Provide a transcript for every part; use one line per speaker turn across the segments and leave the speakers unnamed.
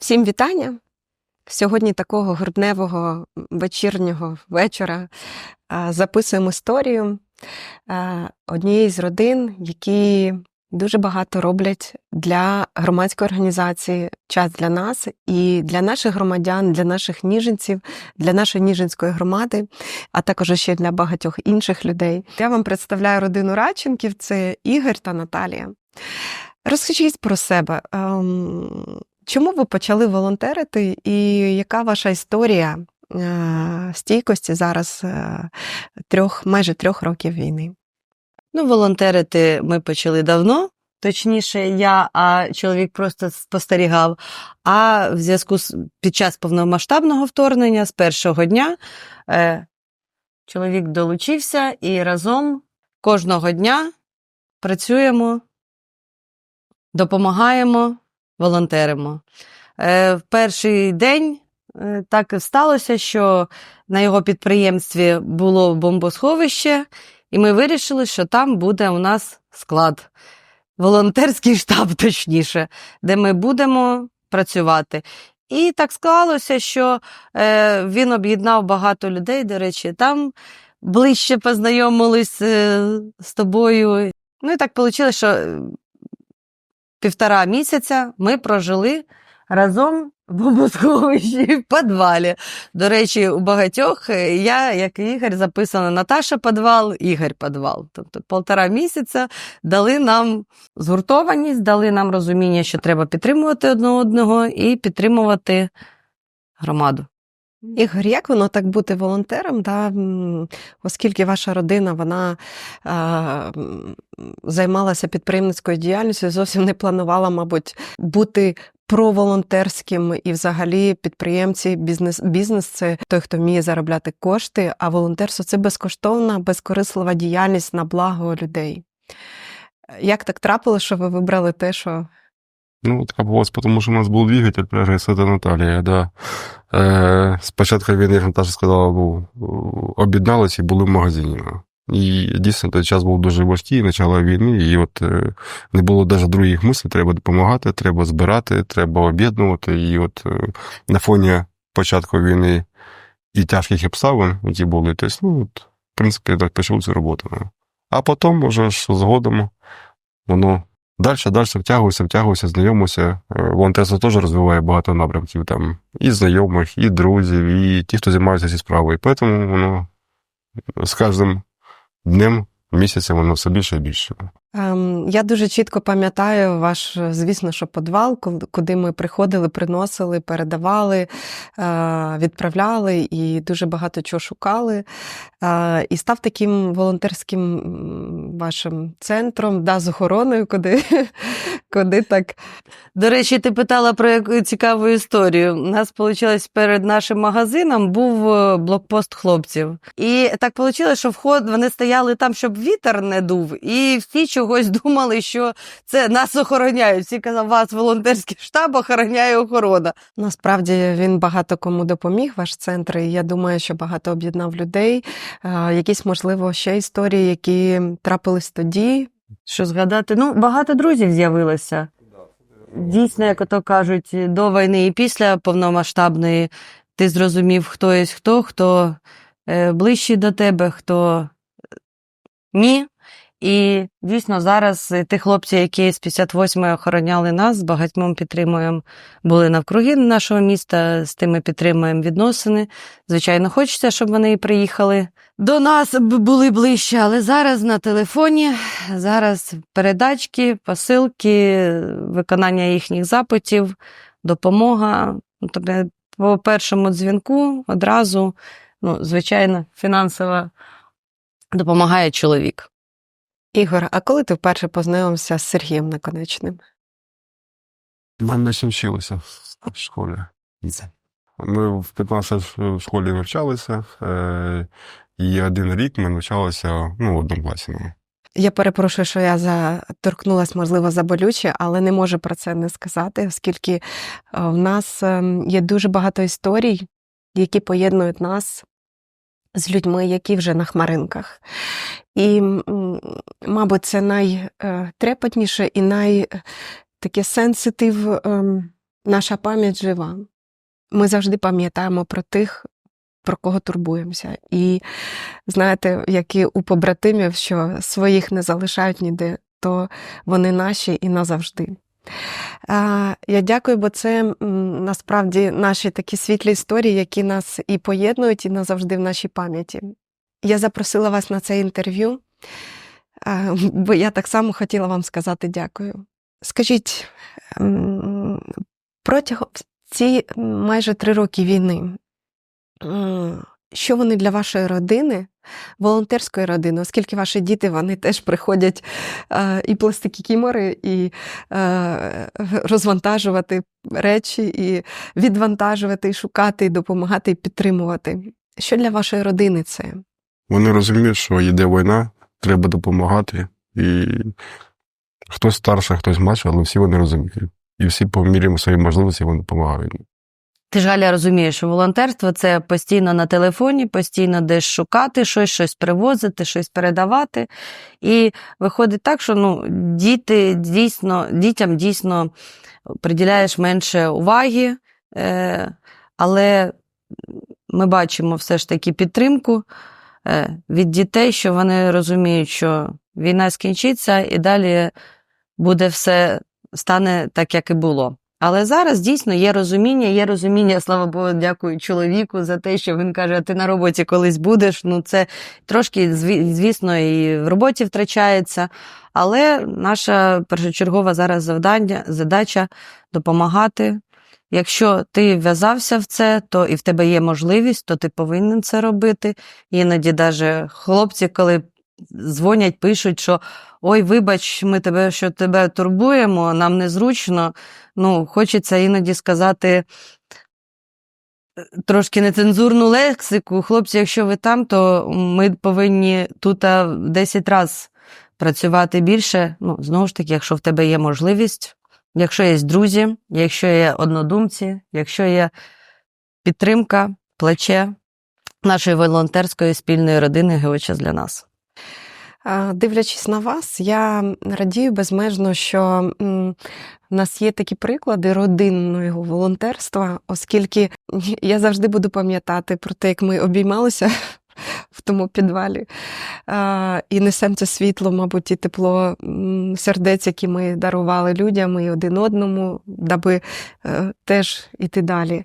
Всім вітання! Сьогодні такого грудневого вечірнього вечора записуємо історію однієї з родин, які дуже багато роблять для громадської організації час для нас і для наших громадян, для наших ніженців, для нашої ніжинської громади, а також ще для багатьох інших людей. Я вам представляю родину Радченків, це Ігор та Наталія. Розкажіть про себе. Чому ви почали волонтерити, і яка ваша історія е, стійкості зараз е, трьох, майже трьох років війни?
Ну, волонтерити ми почали давно. Точніше, я, а чоловік просто спостерігав. А в зв'язку з під час повномасштабного вторгнення з першого дня е, чоловік долучився і разом кожного дня працюємо, допомагаємо, волонтеримо. Е, в перший день е, так сталося, що на його підприємстві було бомбосховище. І ми вирішили, що там буде у нас склад, волонтерський штаб, точніше, де ми будемо працювати. І так склалося, що е, він об'єднав багато людей. До речі, там ближче познайомились з тобою. Ну і так вийшло, що півтора місяця ми прожили разом в бомбосховищі в підвалі. До речі, у багатьох е, я, як і Ігор, записана Наташа підвал, Ігор підвал. Тобто полтора місяця дали нам згуртованість, дали нам розуміння, що треба підтримувати одне одного і підтримувати громаду.
Ігор, як воно так бути волонтером, да? оскільки ваша родина вона е, займалася підприємницькою діяльністю, зовсім не планувала, мабуть, бути проволонтерським і взагалі підприємці, бізнес, бізнес це той, хто вміє заробляти кошти, а волонтерство це безкоштовна, безкорислива діяльність на благо людей. Як так трапилося, що ви вибрали те, що
Ну, так було, тому що у нас був двигатель, пряжа Свята Наталія, да. Е, спочатку війни, як Наташа сказала, був, об'єдналися і були в магазині. І дійсно той час був дуже важкий, почало війни, і от е, не було навіть других мислів, треба допомагати, треба збирати, треба об'єднувати. І от е, на фоні початку війни і тяжких обставин, які були, тобто, ну, от, в принципі, так почав цю роботу. А потім, вже ж згодом, воно Далі, далі втягуюся, втягуюся, знайомився. Е, Волонтерство теж розвиває багато напрямків там і знайомих, і друзів, і ті, хто займаються цією справою. І тому воно з кожним днем, місяцем воно все більше і більше.
Ем, Я дуже чітко пам'ятаю ваш, звісно, що подвал, куди ми приходили, приносили, передавали, е, відправляли і дуже багато чого шукали. Е, І став таким волонтерським вашим центром, да, з охороною, куди, куди так.
До речі, ти питала про цікаву історію. У нас вийшло перед нашим магазином був е, блокпост хлопців. І так вийшло, що вход вони стояли там, щоб вітер не дув, і всі чогось думали, що це нас охороняють. Всі казали, вас волонтерський штаб охороняє охорона.
Насправді він багато кому допоміг, ваш центр, і я думаю, що багато об'єднав людей. Е, Якісь, можливо, ще історії, які трапились тоді,
Що згадати? Ну, багато друзів з'явилося. Дійсно, як ото кажуть, до війни і після повномасштабної ти зрозумів, хто є хто, хто е, ближчий до тебе, хто е, ні. І дійсно зараз е, ті хлопці, які з 58-ї охороняли нас, з багатьмом підтримуємо, були навкруги нашого міста, з тими підтримуємо відносини. Звичайно, хочеться, щоб вони приїхали до нас, були ближче, але зараз на телефоні, зараз передачки, посилки, виконання їхніх запитів, допомога. Ну, Тобто по першому дзвінку одразу, ну, звичайно, фінансово допомагає чоловік.
Ігор, а коли ти вперше познайомився з Сергієм Наконечним?
Мене ще вчилися в школі. Ми в 15 в школі навчалися, е, і один рік ми навчалися ну, в одному класі.
Я перепрошую, що я заторкнулась, можливо, за болюче, але не можу про це не сказати, оскільки е, в нас ем, є дуже багато історій, які поєднують нас з людьми, які вже на хмаринках. І, мабуть, це найтрепетніше і най таке сенситив ем, наша пам'ять жива. Ми завжди пам'ятаємо про тих, про кого турбуємося. І знаєте, як і у побратимів, що своїх не залишають ніде, то вони наші і назавжди. Я дякую, бо це насправді наші такі світлі історії, які нас і поєднують, і назавжди в нашій пам'яті. Я запросила вас на це інтерв'ю, бо я так само хотіла вам сказати дякую. Скажіть, протягом ці майже три роки війни, що вони для вашої родини, волонтерської родини, оскільки ваші діти вони теж приходять е, і пластики кімори, і е, розвантажувати речі, і відвантажувати, і шукати, і допомагати, і підтримувати. Що для вашої родини це?
Вони розуміють, що йде війна, треба допомагати. І хтось старше, хтось младше, але всі вони розуміють. І всі по мірі своєї можливості вони допомагають.
Ти ж Галя розумієш, що волонтерство це постійно на телефоні, постійно десь шукати щось, щось привозити, щось передавати. І виходить так, що ну, діти дійсно, дітям дійсно приділяєш менше уваги, е, але ми бачимо все ж таки підтримку е, від дітей, що вони розуміють, що війна скінчиться і далі буде все стане так, як і було. Але зараз дійсно є розуміння, є розуміння, слава Богу, дякую чоловіку за те, що він каже, а ти на роботі колись будеш. Ну, це трошки, звісно, і в роботі втрачається. Але наша першочергова зараз завдання, задача допомагати. Якщо ти вв'язався в це, то і в тебе є можливість, то ти повинен це робити. Іноді навіть хлопці, коли дзвонять, пишуть, що ой, вибач, ми тебе, що тебе турбуємо, нам незручно. Ну, хочеться іноді сказати е, трошки нецензурну лексику. Хлопці, якщо ви там, то ми повинні тут 10 разів працювати більше. Ну, знову ж таки, якщо в тебе є можливість, якщо є друзі, якщо є однодумці, якщо є підтримка, плече нашої волонтерської спільної родини Геочас для нас.
Дивлячись на вас, я радію безмежно, що в нас є такі приклади родинного волонтерства, оскільки я завжди буду пам'ятати про те, як ми обіймалися в тому підвалі і несемо це світло, мабуть, і тепло сердець, які ми дарували людям і один одному, даби е, теж іти далі.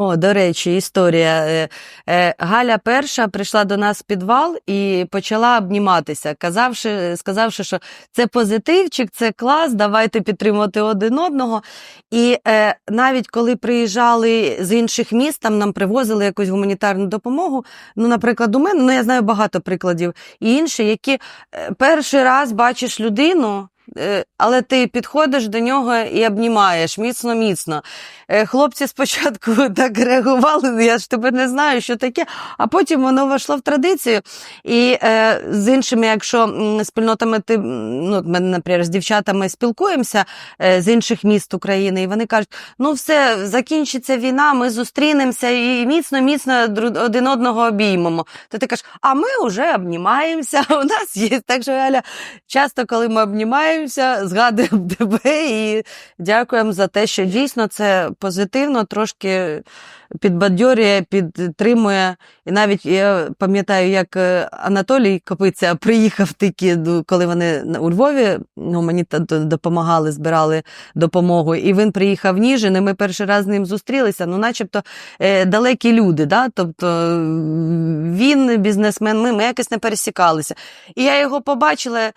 О, до речі, історія. Е, е, Галя перша прийшла до нас в підвал і почала обніматися, казавши, сказавши, що це позитивчик, це клас, давайте підтримувати один одного. І е, навіть коли приїжджали з інших міст, там нам привозили якусь гуманітарну допомогу. Ну, наприклад, у мене, ну я знаю багато прикладів, і інші, які е, перший раз бачиш людину. Е, Але ти підходиш до нього і обнімаєш міцно-міцно. Е, Хлопці спочатку так реагували, я ж тепер не знаю, що таке, а потім воно вийшло в традицію. І е, з іншими, якщо спільнотами ти, ну, ми, наприклад, з дівчатами спілкуємося е, з інших міст України, і вони кажуть: ну все, закінчиться війна, ми зустрінемося і міцно-міцно один одного обіймемо. То ти кажеш, а ми вже обнімаємося, у нас є. Так що, Галя, часто, коли ми обнімаємося, згадуємо тебе і дякуємо за те, що дійсно це позитивно, трошки підбадьорює, підтримує. І навіть я пам'ятаю, як е, Анатолій Копиця приїхав ну, коли вони у Львові ну, мені допомагали, збирали допомогу. І він приїхав в Ніжин, і ми перший раз з ним зустрілися, ну, начебто е, далекі люди. Да? Тобто він бізнесмен, ми, ми якось не пересікалися. І я його побачила.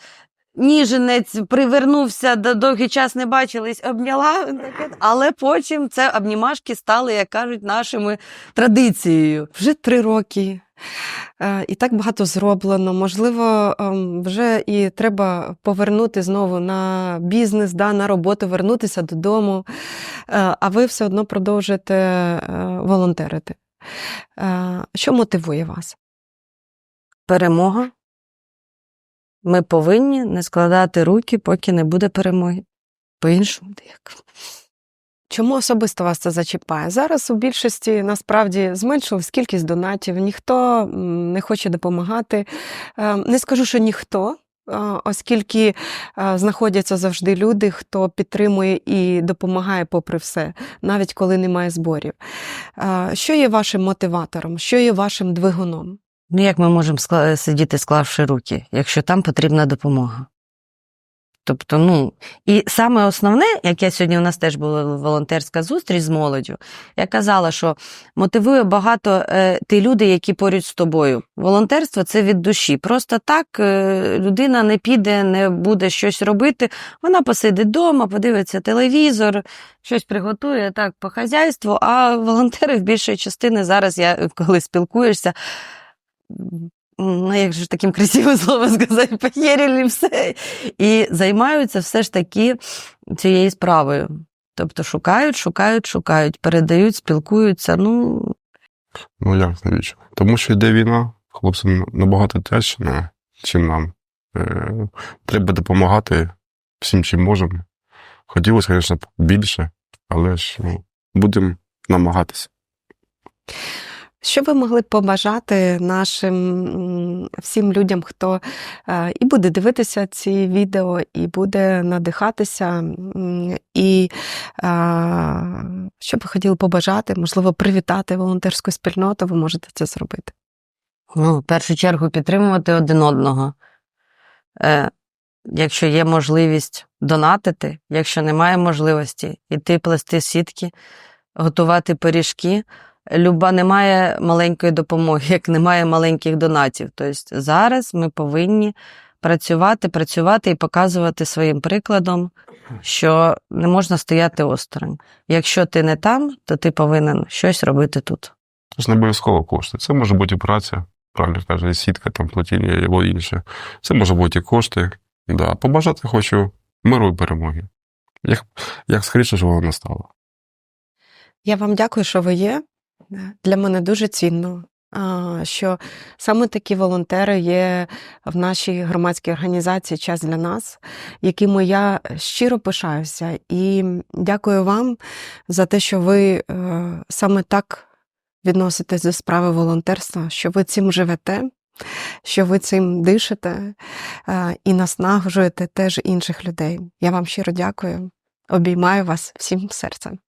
Ніженець привернувся, до- довгий час не бачились, обняла, але потім це обнімашки стали, як кажуть, нашими традицією.
Вже три роки. е, І так багато зроблено. Можливо, ем, вже і треба повернути знову на бізнес, да, на роботу, вернутися додому, Е, а ви все одно продовжуєте е, волонтерити. Що мотивує вас?
Перемога. Ми повинні не складати руки, поки не буде перемоги. По-іншому як.
Чому особисто вас це зачіпає? Зараз у більшості насправді зменшилась кількість донатів, ніхто не хоче допомагати. Е, Не скажу, що ніхто. е, оскільки е, знаходяться завжди люди, хто підтримує і допомагає попри все, навіть коли немає зборів. Що є вашим мотиватором? Що є вашим двигуном?
Ну, як ми можемо скла- сидіти, склавши руки, якщо там потрібна допомога? Тобто, ну, і саме основне, яке сьогодні у нас теж була волонтерська зустріч з молоддю, я казала, що мотивує багато е, ті люди, які поряд з тобою. Волонтерство це від душі. Просто так е, людина не піде, не буде щось робити. Вона посидить вдома, подивиться телевізор, щось приготує так по хазяйству. А волонтери в більшої частини зараз я коли спілкуєшся. Ну, як же таким красивим словом сказати, похерили все. І займаються все ж таки цією справою. Тобто шукають, шукають, шукають, передають, спілкуються. Ну,
Ну як навіщо? Тому що йде війна, хлопцям набагато тяжче, чим нам. Е, треба допомагати всім, чим можемо. Хотілося, звісно, більше, але ж ну, будемо намагатися.
Що ви могли б побажати нашим всім людям, хто е, і буде дивитися ці відео, і буде надихатися, і е, що ви хотіли побажати, можливо, привітати волонтерську спільноту, ви можете це зробити.
ну, в першу чергу підтримувати один одного. Е, якщо є можливість донатити, якщо немає можливості йти плести сітки, готувати пиріжки. Люба немає маленької допомоги, як немає маленьких донатів. Тобто зараз ми повинні працювати, працювати і показувати своїм прикладом, що не можна стояти осторонь. Якщо ти не там, то ти повинен щось робити тут.
Це ж не обов'язково кошти. Це може бути і праця, правильно каже, сітка, там, платіння або інше. Це може бути і кошти. Да. Побажати хочу миру і перемоги. Як, як скоріше ж вона настала.
Я вам дякую, що ви є. Для мене дуже цінно, що саме такі волонтери є в нашій громадській організації Час для нас, якими я щиро пишаюся. І дякую вам за те, що ви е, саме так відноситесь до справи волонтерства, що ви цим живете, що ви цим дишите е, і наснагожуєте теж інших людей. Я вам щиро дякую. Обіймаю вас всім серцем.